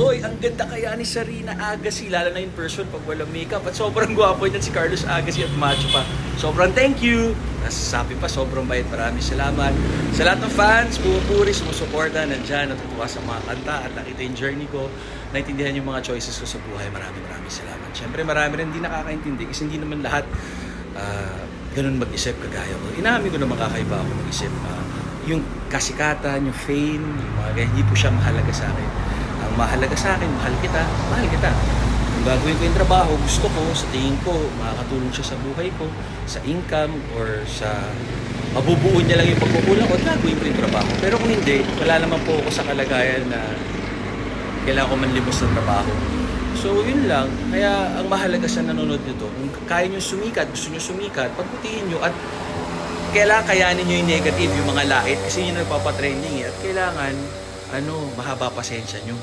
Hoy, ang ganda kaya ni Sarina Agassi, lalo na in person pag walang makeup. At sobrang gwapo niyan si Carlos Agassi at macho pa. Sobrang thank you. Nasasabi pa, sobrang bait. Maraming salamat. Sa lahat ng fans, pumupuri, sumusuporta, nandyan, natutuwa sa mga kanta at nakita yung journey ko. Naintindihan yung mga choices ko sa buhay. Maraming maraming salamat. Siyempre, marami rin hindi nakakaintindi kasi hindi naman lahat ah, ganun mag-isip kagaya ko. Inamin ko naman kakaiba ako mag-isip. Ah, yung kasikatan, yung fame, yung mga ganyan, hindi po siya mahalaga sa akin. Mahalaga sa akin, mahal kita, mahal kita. Kung gagawin ko yung trabaho, gusto ko, sa tingin ko, makakatulong siya sa buhay ko, sa income, or sa mabubuo niya lang yung pagkukulang ko, gagawin ko yung trabaho. Pero kung hindi, wala naman po ako sa kalagayan na kailangan ko manlimos ng trabaho. So, yun lang. Kaya, ang mahalaga sa nanonood nito, kung kaya nyo sumikat, gusto nyo sumikat, pagputihin nyo at kailangan kayanin nyo yung negative, yung mga lait, kasi yun ang nagpapatrending eh. At kailangan, ano, mahaba pasensya nyo.